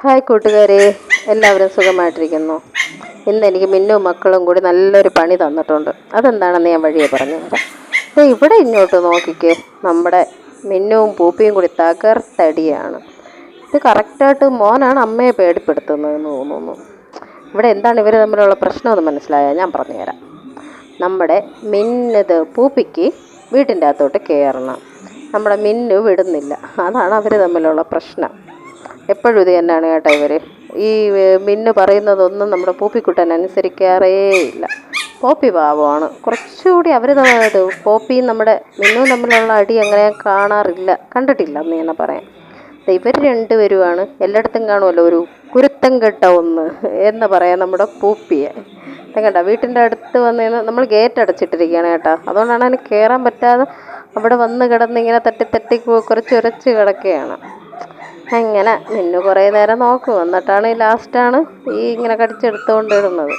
Hi കൂട്ടുകാരെ എല്ലാവരും സുഖമായിട്ടിരിക്കുന്നു. ഇന്ന് എനിക്ക് മിന്നും മക്കളും കൂടി നല്ലൊരു പണി തന്നിട്ടുണ്ട്. അതെന്താണെന്ന് ഞാൻ വഴിയെ പറഞ്ഞു തരാം. ഇവിടെ ഇങ്ങോട്ട് നോക്കിക്കേ. നമ്മുടെ മിന്നുവും പൂപ്പിയും കൂടി തകർത്തടിയാണ് ഇത് കറക്റ്റായിട്ട് മോനാണ് അമ്മയെ പേടിപ്പെടുത്തുന്നതെന്ന് തോന്നുന്നു. ഇവിടെ എന്താണ് ഇവർ തമ്മിലുള്ള പ്രശ്നമെന്ന് മനസ്സിലായാൽ ഞാൻ പറഞ്ഞു തരാം. നമ്മുടെ മിന്നത് പൂപ്പിക്ക് വീട്ടിന്റെ അകത്തോട്ട് കയറണം. നമ്മുടെ മിന്നു വിടുന്നില്ല. അതാണ് അവർ തമ്മിലുള്ള പ്രശ്നം. എപ്പോഴും ഇത് തന്നെയാണ് കേട്ടോ ഇവർ ഈ മിന്നു പറയുന്നതൊന്നും നമ്മുടെ പൂപ്പിക്കുട്ടൻ അനുസരിക്കാറേ ഇല്ല. പോപ്പി പാവമാണ്. കുറച്ചുകൂടി അവർ പോപ്പിയും നമ്മുടെ മിന്നും തമ്മിലുള്ള അടി അങ്ങനെ കാണാറില്ല. കണ്ടിട്ടില്ല എന്ന് തന്നെ പറയാം ഇവർ രണ്ടുപേരുമാണ്. എല്ലായിടത്തും കാണുമല്ലോ ഒരു കുരുത്തം കെട്ട ഒന്ന് എന്ന് പറയാം നമ്മുടെ പൂപ്പിയെ. കണ്ട വീട്ടിന്റെ അടുത്ത് വന്ന് നമ്മൾ ഗേറ്റ് അടച്ചിട്ടിരിക്കുകയാണ് കേട്ടോ. അതുകൊണ്ടാണ് അതിന് കയറാൻ പറ്റാതെ അവിടെ വന്ന് കിടന്ന് ഇങ്ങനെ തട്ടി തട്ടി കുറച്ച് ഉരച്ച് കിടക്കുകയാണ്. അങ്ങനെ മിന്നു കുറേ നേരം നോക്കും. എന്നിട്ടാണ് ലാസ്റ്റാണ് ഈ ഇങ്ങനെ കടിച്ചെടുത്തുകൊണ്ടിരുന്നത്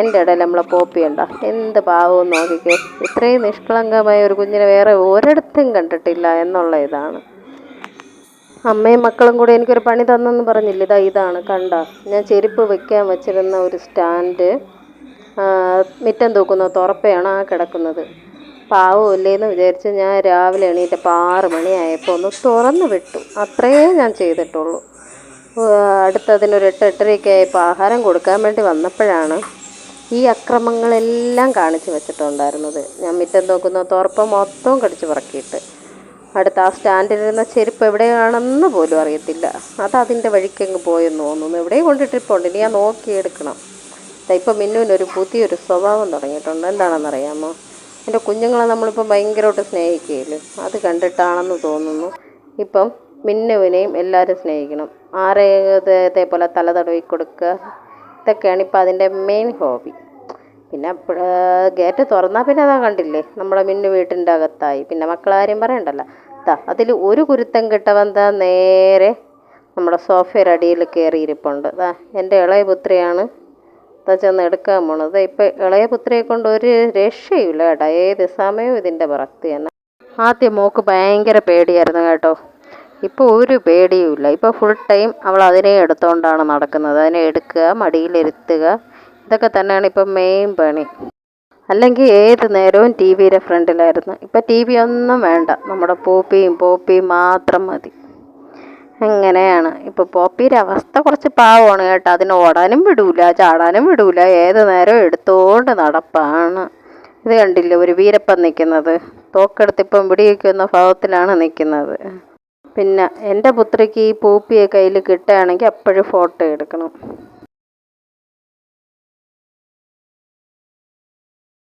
എന്റെ ഇടയിൽ നമ്മളെ പോപ്പി ഉണ്ടോ എന്ത് പാവവും നോക്കിക്കേ. ഇത്രയും നിഷ്കളങ്കമായ ഒരു കുഞ്ഞിനെ വേറെ ഒരിടത്തും കണ്ടിട്ടില്ല എന്നുള്ള ഇതാണ്. അമ്മയും മക്കളും കൂടെ എനിക്കൊരു പണി തന്നെന്ന് പറഞ്ഞില്ല? ഇതാ ഇതാണ്. കണ്ട. ഞാൻ ചെരുപ്പ് വെക്കാൻ വെച്ചിരുന്ന ഒരു സ്റ്റാൻഡ് മിറ്റം തൂക്കുന്ന തുറപ്പയാണ് ആ കിടക്കുന്നത്. പാവമില്ലേ എന്ന് വിചാരിച്ച് ഞാൻ രാവിലെ എണീറ്റപ്പോൾ ആറ് മണിയായപ്പോൾ ഒന്ന് തുറന്ന് വിട്ടു. അത്രയേ ഞാൻ ചെയ്തിട്ടുള്ളൂ. അടുത്തതിനൊരു എട്ട് എട്ടരയൊക്കെ ആയപ്പോൾ ആഹാരം കൊടുക്കാൻ വേണ്ടി വന്നപ്പോഴാണ് ഈ അക്രമങ്ങളെല്ലാം കാണിച്ചു വെച്ചിട്ടുണ്ടായിരുന്നത്. ഞാൻ മിറ്റം നോക്കുന്ന തുറപ്പ് മൊത്തവും കടിച്ച് പറക്കിയിട്ട്. അടുത്ത ആ സ്റ്റാൻഡിലിരുന്ന ചെരുപ്പ് എവിടെയാണെന്ന് പോലും അറിയത്തില്ല. അത് അതിന്റെ വഴിക്കങ്ങ് പോയെന്ന് തോന്നുന്നു. എവിടെയും കൊണ്ടിട്ടിപ്പോണ്ട് ഇനി ഞാൻ നോക്കിയെടുക്കണം. ഇപ്പം മിന്നുവിനൊരു പുതിയൊരു സ്വഭാവം തുടങ്ങിയിട്ടുണ്ട്. എന്താണെന്നറിയാമോ? എന്റെ കുഞ്ഞുങ്ങളെ നമ്മളിപ്പം ഭയങ്കരമായിട്ട് സ്നേഹിക്കുകയില്ലേ? അത് കണ്ടിട്ടാണെന്ന് തോന്നുന്നു. ഇപ്പം മിന്നുവിനെയും എല്ലാവരും സ്നേഹിക്കണം. ആരേതേ പോലെ തല തടവി കൊടുക്കുക. ഇതൊക്കെയാണ് ഇപ്പം അതിന്റെ മെയിൻ ഹോബി പിന്നെ ഗേറ്റ് തുറന്നാൽ പിന്നെ അതാ കണ്ടില്ലേ? നമ്മുടെ മിന്നു വീട്ടിന്റെ അകത്തായി. പിന്നെ മക്കളാരും പറയണ്ടല്ലോ? താ അതിൽ ഒരു കുരുത്തം കിട്ടവൻ നേരെ നമ്മുടെ സോഫയുടെ അടിയിൽ കയറി ഇരിപ്പുണ്ട് ദാ എന്റെ ഇളയ പുത്രിയാണ് ദാ ചെന്ന് എടുക്കാൻ പോണത്. ഇപ്പൊ ഇപ്പം ഇളയ പുത്രിയെ കൊണ്ട് ഒരു രക്ഷയില്ല കേട്ടോ. ഏത് സമയവും ഇതിന്റെ പുറത്ത് തന്നെ. ആദ്യം മോക്ക് ഭയങ്കര പേടിയായിരുന്നു കേട്ടോ. ഇപ്പോൾ ഒരു പേടിയുമില്ല. ഇപ്പോൾ ഫുൾ ടൈം അവൾ അതിനെ എടുത്തുകൊണ്ടാണ് നടക്കുന്നത്. അതിനെ എടുക്കുക മടിയിലിരുത്തുക. ഇതൊക്കെ തന്നെയാണ് ഇപ്പം മെയിൻ പണി. അല്ലെങ്കിൽ ഏത് നേരവും ടി വിയുടെ ഫ്രണ്ടിലായിരുന്നു. ഇപ്പം ടി വി ഒന്നും വേണ്ട. നമ്മുടെ പോപ്പിയും പോപ്പിയും മാത്രം മതി. അങ്ങനെയാണ്. ഇപ്പോൾ പോപ്പിയുടെ അവസ്ഥ കുറച്ച് പാവമാണ് കേട്ടോ. അതിന് ഓടാനും വിടൂല ചാടാനും വിടൂല. ഏത് നേരവും എടുത്തോണ്ട് നടപ്പാണ്. ഇത് കണ്ടില്ലേ ഒരു വീരപ്പൻ നിൽക്കുന്നത് തോക്കെടുത്ത് ഇപ്പം വെടിവെക്കുന്ന ഭാവത്തിലാണ് നിൽക്കുന്നത് പിന്നെ എന്റെ പുത്രിക്ക് ഈ പൂപ്പിയെ കയ്യിൽ കിട്ടുകയാണെങ്കിൽ അപ്പോഴും ഫോട്ടോ എടുക്കണം.